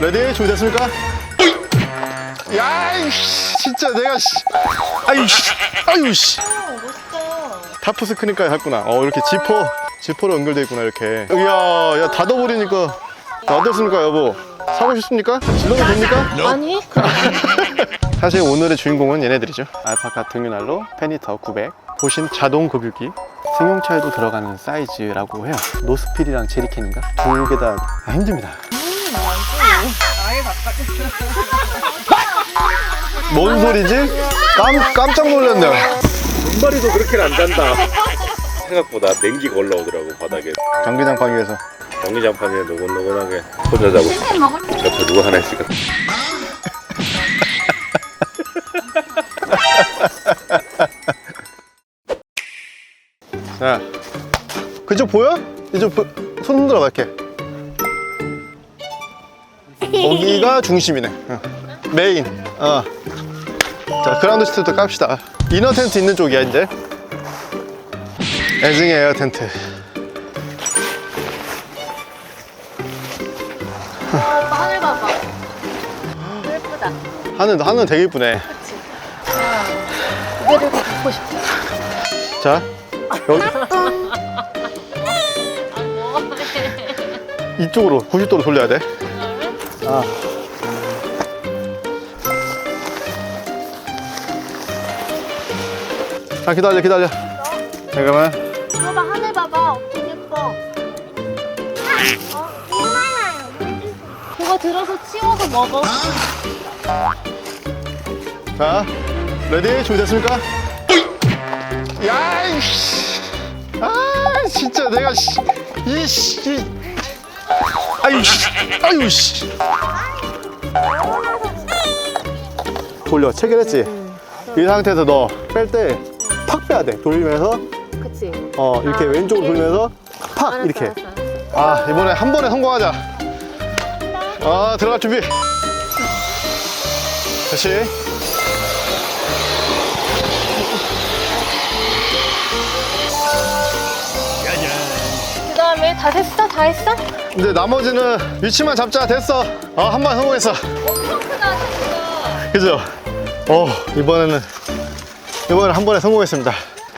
레디 준비됐습니까? 야이씨 진짜 내가 씨 아유씨 아유씨 타프 스크린까지 했구나 어 이렇게 지퍼 지퍼로 연결돼 있구나 이렇게 이야 야 닫아버리니까 어떻습니까 여보 사고 싶습니까? 질러도 됩니까? 아니? 사실 오늘의 주인공은 얘네들이죠 알파카 등유난로 페니터 900 보신 자동 급유기 승용차에도 들어가는 사이즈라고 해요 노스필이랑 제리캔인가? 두 개다 아, 힘듭니다 뭔 소리지? 깜, 깜짝 놀랐네요 분발이도 그렇게는 안 잔다. 생각보다 냉기가 올라오더라고 바닥에. 전기장판 위에서 전기장판 위에 노곤노곤하게 혼자 자고. 옆에 누가 하나 있을까? 자 그쪽 보여? 이쪽 보, 손 흔들어 갈게 거기가 중심이네 어. 메인 어. 자 그라운드 시트도 깝시다 이너 텐트 있는 쪽이야 이제 애증의 에어 텐트 오빠 하늘 봐봐. 예쁘다. 하늘 하늘 되게 이쁘네 고개를 걷고 싶어. 자 여기 이쪽으로 90도로 돌려야 돼 아. 아 기다려 기다려 잠깐만 이거 봐 하늘 봐봐. 엄청 예뻐. 어? 그거 들어서 치워서 먹어. 자 레디 준비됐습니까? 야이씨 아 진짜 내가 씨 이씨 아유 씨 아유 씨. 돌려 체결했지? 이 상태에서 너 뺄 때 팍 빼야 돼. 돌리면서. 그치. 어 이렇게 왼쪽으로 돌리면서 팍 알았어, 이렇게. 알았어. 아 이번에 한 번에 성공하자. 아 들어갈 준비. 다시 그 다음에 다 됐어? 다 했어? 이제 나머지는 위치만 잡자. 됐어. 어한번 성공했어. 엄청 크다 진짜. 그죠? 어 이번에는 이번에 한 번에 성공했습니다.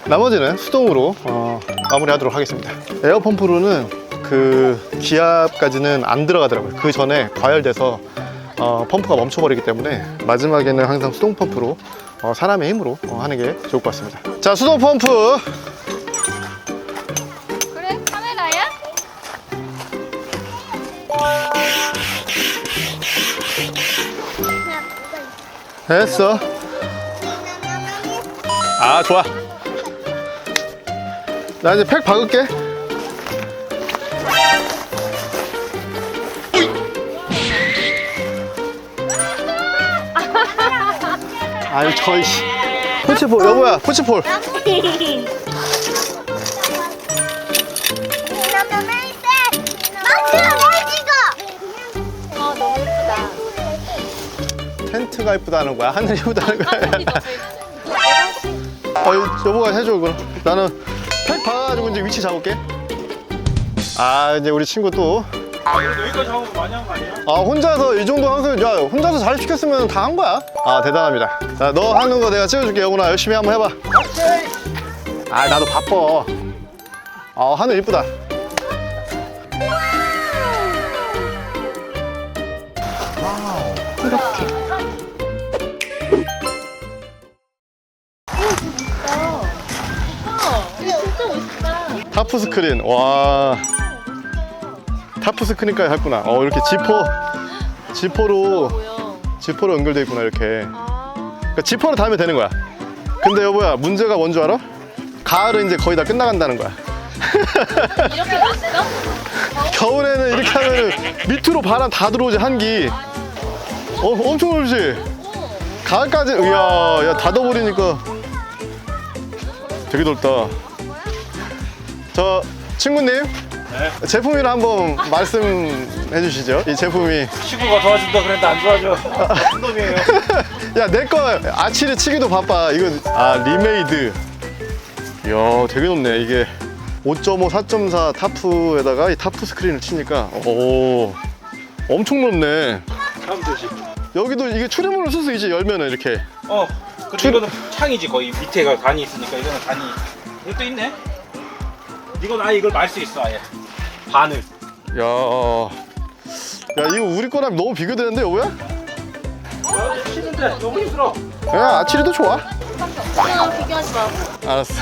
나머지는 수동으로 어, 마무리하도록 하겠습니다. 에어펌프로는 그 기압까지는 안 들어가더라고요. 그 전에 과열돼서 어, 펌프가 멈춰버리기 때문에 마지막에는 항상 수동 펌프로 어, 사람의 힘으로 어, 하는 게 좋을 것 같습니다. 자 수동 펌프 됐어? 아 좋아. 나 이제 팩 박을게. 아유 저이씨. 푸치폴 여보야 푸치폴 텐트가 이쁘다는 거야? 하늘이 이쁘다는 거야? 어, 여보가 해줘 그럼. 나는 팩 박아가지고 이제 위치 잡을게. 아 이제 우리 친구 또. 여기까지 하고 많이 한 거 아니야? 아 혼자서 이 정도 하면서 야 혼자서 잘 시켰으면 다 한 거야. 아 대단합니다. 자 너 하는 거 내가 찍어줄게. 여보나 열심히 한번 해봐. 아 나도 바빠. 아 하늘 이쁘다 스크린 와 타프 스크린까지 했구나 어 이렇게 지퍼 지퍼로? 지퍼로 연결돼 있구나 이렇게 아. 그러니까 지퍼로 달면 되는 거야 근데 여보야 문제가 뭔 줄 알아? 가을은 이제 거의 다 끝나간다는 거야 이렇게 멋있어? 겨울에는 이렇게 하면은 밑으로 바람 다 들어오지 한기 어, 엄청 넓지? 가을까지 이야 야 닫아버리니까 되게 넓다 저 친구님 제품이라 한번 말씀해 주시죠 이 제품이 친구가 도와준다 그랬는데 안. 나쁜 놈이에요. 야 내 거 아치를 치기도 바빠 이거 아 리메이드 이야 되게 높네 이게 5.5, 4.4 타프에다가 이 타프 스크린을 치니까 오 엄청 넓네. 다음 조심. 여기도 이게 출입문을 쓸수 있지 열면은 이렇게. 어. 근데 이거는 창이지 거의 밑에가 단이 있으니까 이거는 단이. 이것도 있네. 이건 아예 이걸 말 수 있어 아예. 반을. 야, 야 이거 우리 거랑 너무 비교되는데 여보야? 아, 치는데 너무 힘들어. 야 아치리도 좋아. 그냥 비교하지 마. 알았어.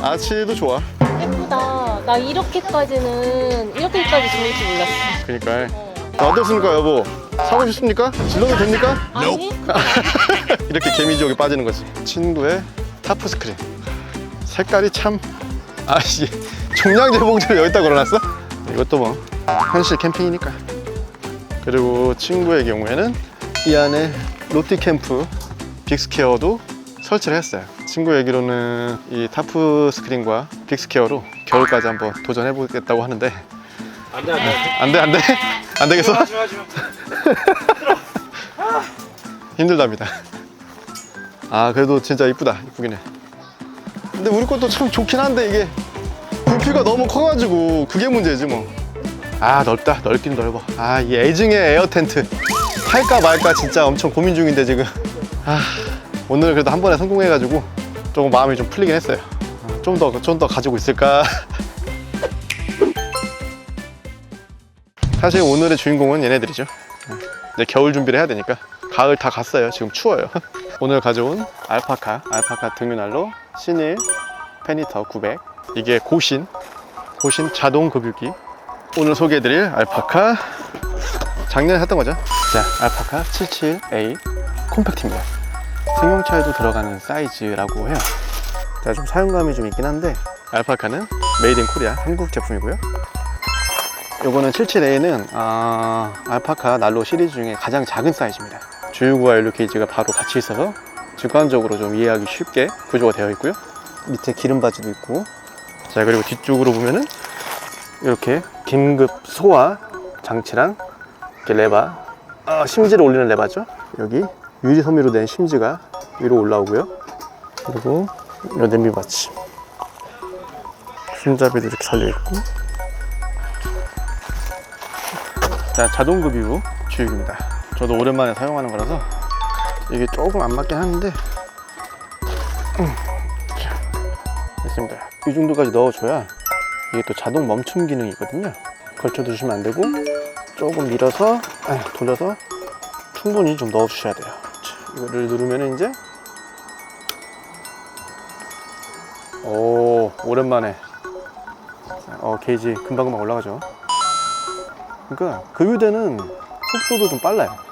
아치리도 좋아. 예쁘다. 나 이렇게까지는 이렇게까지 좋을 줄 몰랐어. 그니까. 자, 어떻습니까 여보? 사고 싶습니까? 질러도 됩니까? 아니? 이렇게 개미지옥에 빠지는 거지. 친구의 타프 스크린. 색깔이 참. 아씨, 종량제 봉지를 여기다 걸어놨어? 이것도 뭐 현실 캠핑이니까. 그리고 친구의 경우에는 이 안에 롯티 캠프 빅스케어도 설치를 했어요. 친구 얘기로는 이 타프 스크린과 빅스케어로 겨울까지 한번 도전해 보겠다고 하는데 안돼 안돼. 안 돼, 안 돼? 안 되겠어? 하지 마 하지 마. 힘들답니다. 아 그래도 진짜 이쁘다 이쁘긴 해. 근데 우리 것도 참 좋긴 한데 이게 부피가 너무 커가지고 그게 문제지 뭐. 아 넓다 넓긴 넓어. 아이 애증의 에어 텐트 할까 말까 진짜 엄청 고민 중인데 지금. 아 오늘 그래도 한 번에 성공해가지고 조금 마음이 좀 풀리긴 했어요. 좀 더 좀 더 가지고 있을까. 사실 오늘의 주인공은 얘네들이죠. 이제 겨울 준비를 해야 되니까 가을 다 갔어요 지금 추워요 오늘 가져온 알파카 알파카 등유난로 신일 페니터 900 이게 고신 고신 자동 급유기. 오늘 소개해드릴 알파카. 작년에 샀던 거죠? 자 알파카 77A 콤팩트입니다. 승용차에도 들어가는 사이즈라고 해요. 자, 좀 사용감이 좀 있긴 한데 알파카는 메이드 인 코리아 한국 제품이고요. 요거는 77A는 아, 알파카 난로 시리즈 중에 가장 작은 사이즈입니다. 주유구와 연료 게이지가 바로 같이 있어서 직관적으로 좀 이해하기 쉽게 구조가 되어 있고요. 밑에 기름 바지도 있고 자 그리고 뒤쪽으로 보면은 이렇게 긴급 소화 장치랑 이렇게 레바 아, 심지를 올리는 레바죠. 여기 유리 섬유로 된 심지가 위로 올라오고요. 그리고 요 냄비 받침 손잡이도 이렇게 살려 있고 자, 자동급유 주유기입니다. 저도 오랜만에 사용하는 거라서 이게 조금 안 맞긴 하는데 음, 자, 됐습니다. 이 정도까지 넣어줘야 이게 또 자동 멈춤 기능이 있거든요. 걸쳐 두시면 안 되고 조금 밀어서 아, 돌려서 충분히 좀 넣어 주셔야 돼요. 자, 이거를 누르면 이제 오 오랜만에 어 게이지 금방금방 올라가죠. 그러니까 급유대는 속도도 좀 빨라요.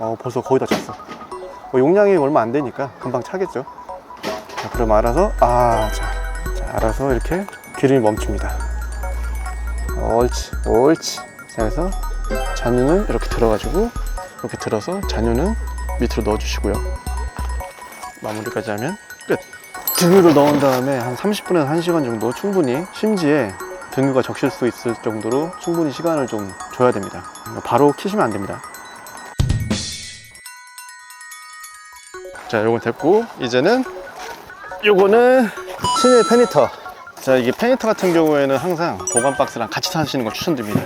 어, 벌써 거의 다 찼어. 뭐 용량이 얼마 안 되니까 금방 차겠죠. 자, 그럼 알아서 아, 자, 자, 알아서 이렇게 기름이 멈춥니다. 옳지, 옳지. 자, 그래서 잔유는 이렇게 들어가지고 이렇게 들어서 잔유는 밑으로 넣어주시고요. 마무리까지 하면 끝. 등유를 넣은 다음에 한 30분에서 1시간 정도 충분히 심지에 등유가 적실 수 있을 정도로 충분히 시간을 좀 줘야 됩니다. 바로 키시면 안 됩니다. 자, 요건 됐고 이제는 요거는 신의 페니터. 자, 이게 페니터 같은 경우에는 항상 보관 박스랑 같이 사시는 걸 추천드립니다.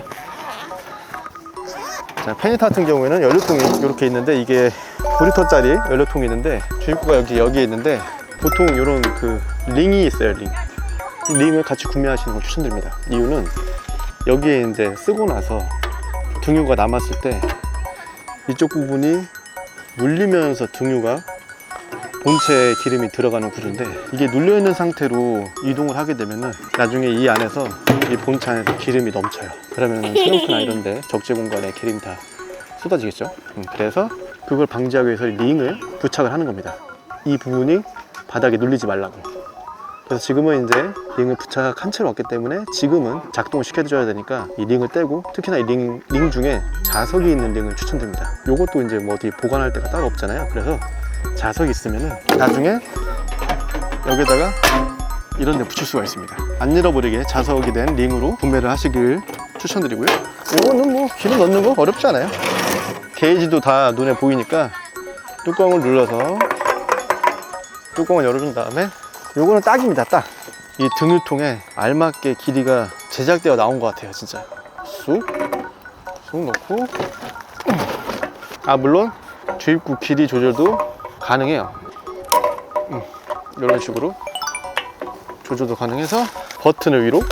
자, 페니터 같은 경우에는 연료통이 이렇게 있는데 이게 9리터짜리 연료통이 있는데 주입구가 여기 여기에 있는데 보통 이런 그 링이 있어요, 링. 이 링을 같이 구매하시는 걸 추천드립니다. 이유는 여기에 이제 쓰고 나서 등유가 남았을 때 이쪽 부분이 물리면서 등유가 본체에 기름이 들어가는 구조인데 이게 눌려 있는 상태로 이동을 하게 되면은 나중에 이 안에서 이 본체 안에서 기름이 넘쳐요. 그러면 트렁크나 이런데 적재 공간에 기름이 다 쏟아지겠죠. 음, 그래서 그걸 방지하기 위해서 이 링을 부착을 하는 겁니다. 이 부분이 바닥에 눌리지 말라고. 그래서 지금은 이제 링을 부착한 채로 왔기 때문에 지금은 작동을 시켜줘야 되니까 이 링을 떼고 특히나 이 링, 링 중에 자석이 있는 링을 추천드립니다. 요것도 이제 뭐 어디 보관할 데가 따로 없잖아요. 그래서 자석이 있으면은 나중에 여기다가 이런 데 붙일 수가 있습니다. 안 잃어버리게 자석이 된 링으로 구매를 하시길 추천드리고요. 이거는 뭐 기름 넣는 거 어렵지 않아요. 게이지도 다 눈에 보이니까 뚜껑을 눌러서 뚜껑을 열어준 다음에 요거는 딱입니다 딱 이 등유통에 알맞게 길이가 제작되어 나온 것 같아요 진짜 쑥, 쑥 넣고 아 물론 주입구 길이 조절도 가능해요. 음, 이런 식으로 조절도 가능해서 버튼을 위로.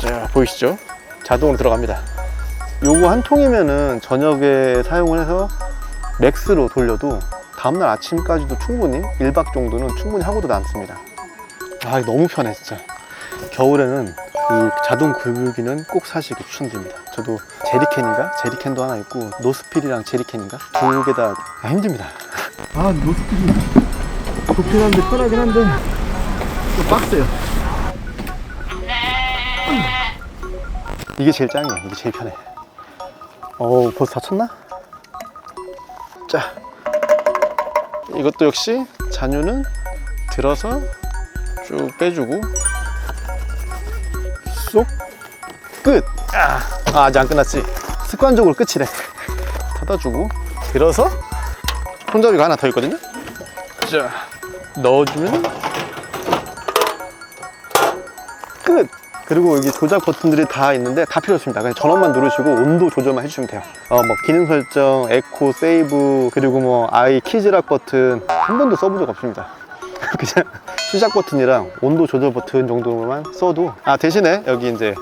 자 보이시죠? 자동으로 들어갑니다. 요거 한 통이면은 저녁에 사용을 해서 맥스로 돌려도 다음날 아침까지도 충분히 1박 정도는 충분히 하고도 남습니다. 아 너무 편해 진짜. 겨울에는 이 자동 굴기는 꼭 사시기 추천드립니다 저도 제리캔인가? 제리캔도 하나 있고 노스필이랑 제리캔인가? 두 개다 힘듭니다 아 노스필이 좋긴 한데 편하긴 한데 좀 빡세요 이게 제일 짱이에요 이게 제일 편해 어 벌써 다 쳤나? 자 이것도 역시 잔유는 들어서 쭉 빼주고 끝! 아, 아, 아직 안 끝났지 습관적으로 끝이래 닫아주고 들어서 손잡이가 하나 더 있거든요 자 넣어주면 끝! 그리고 여기 조작 버튼들이 다 있는데 다 필요 없습니다. 그냥 전원만 누르시고 온도 조절만 해주시면 돼요. 어, 뭐 기능 설정, 에코, 세이브, 그리고 뭐 아이 키즈락 버튼 한 번도 써본 적 없습니다. 그냥 시작 버튼이랑 온도 조절 버튼 정도만 써도 아 대신에 여기 이제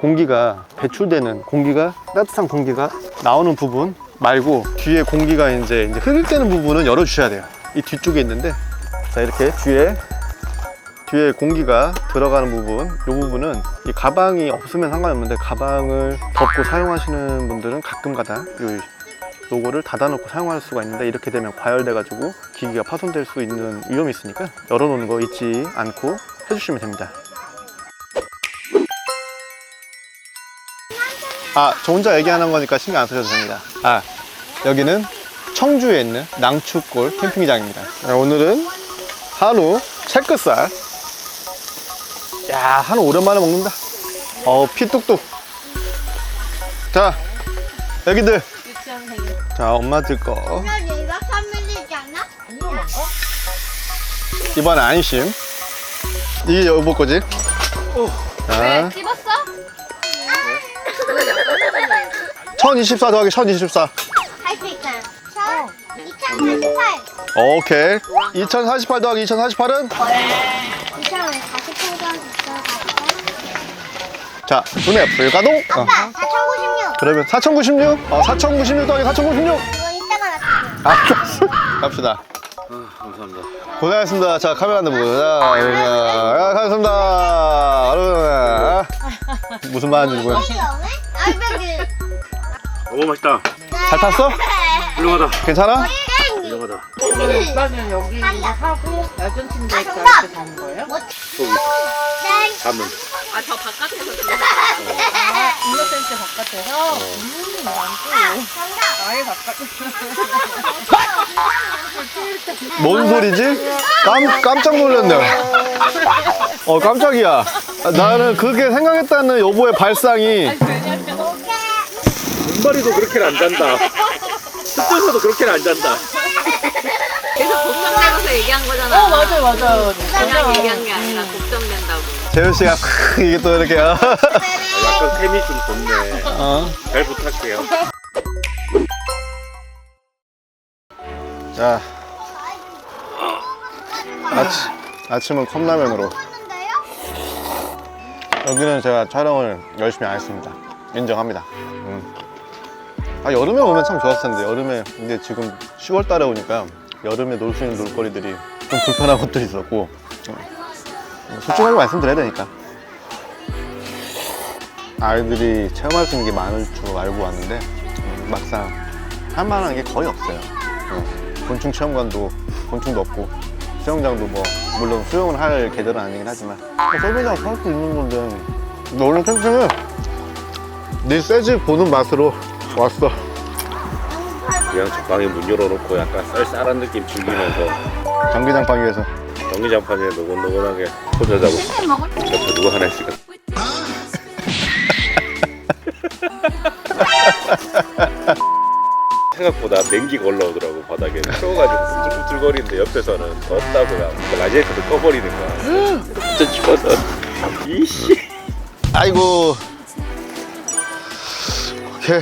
공기가 배출되는 공기가 따뜻한 공기가 나오는 부분 말고 뒤에 공기가 이제 이제 흡입되는 부분은 열어 주셔야 돼요. 이 뒤쪽에 있는데 자 이렇게 뒤에 뒤에 공기가 들어가는 부분 이 부분은 이 가방이 없으면 상관없는데 가방을 덮고 사용하시는 분들은 가끔가다 요 요거를 닫아놓고 사용할 수가 있는데 이렇게 되면 과열돼 가지고 기기가 파손될 수 있는 위험이 있으니까 열어놓는 거 잊지 않고 해주시면 됩니다 아 저 혼자 얘기하는 거니까 신경 안 쓰셔도 됩니다 아 여기는 청주에 있는 낭축골 캠핑장입니다 아, 오늘은 한우 채끝살 야, 한우 오랜만에 먹는다. 어, 피 뚝뚝. 자, 여기들. 자, 엄마 들 거. 2박 3일이지 않아? 이번엔 안심. 이게 여보 거지? 자, 1024 더하기 1024. 할 수 있어요. 저 2048. 오케이. 2048 더하기 2048은? 2048 더하기 자, 두뇌 불가동. 어. 아빠 4096. 그러면 4096? 어, 4096 더하기 4096. 이거 이따가 나 알았어. 갑시다. 감사합니다. 고생하셨습니다. 자, 카메라 한대 보고. 자, 자, 가겠습니다. 여러분. 무슨 말인지 모르겠어. 알배기. 오 맛있다. 잘 탔어? 훌륭하다. 괜찮아? 훌륭하다. 오빠는 여기 하고 야전 침대 아, 이렇게 가는 거예요? 땡. 담은. 아 저 바깥에서 아 인력센터 바깥에서? 음 완전 정답. 아예 바깥에서 뭔 소리지? 깜, 깜짝 놀랐네. 어, 깜짝이야. 나는 그렇게 생각했다는 여보의 발상이 눈발이도 그렇게는 안 잔다. 습져서도 그렇게는 안 잔다. 계속 걱정되면서 얘기한 거잖아. 어 맞아요 맞아요 그냥 얘기한 게 아니라 걱정된다고. 재현 씨가 이게 또 이렇게. 어. 약간 템이 좀 돋네. 어. 잘 부탁해요. 자, 아침, 아침은 컵라면으로. 여기는 제가 촬영을 열심히 안 했습니다. 인정합니다. 음. 아, 여름에 오면 참 좋았을 텐데, 여름에, 근데 지금 10월 달에 오니까 여름에 놀 수 있는 놀거리들이 좀 불편한 것도 있었고, 어, 솔직하게 말씀드려야 되니까. 아이들이 체험할 수 있는 게 많을 줄 알고 왔는데, 음, 막상 할 만한 게 거의 없어요. 어, 곤충 체험관도 곤충도 없고, 수영장도 뭐, 물론 수영을 할 계절은 아니긴 하지만, 서비장 살수 있는 건데, 너 오늘 캠핑은 네 재즈 보는 맛으로 왔어. 그냥 적당히 문 열어놓고 약간 쌀쌀한 느낌 즐기면서 전기장판 위에서. 전기장판에 노곤노곤하게 포자 잡고 옆에 누구 하나씩 생각보다 냉기가 올라오더라고 바닥에. 추워가지고 부들부들거리는데 옆에서는 덥다고 막 라디에이터도 꺼버리는 거야. 진짜 추워서. 이씨. 아이고. 오케이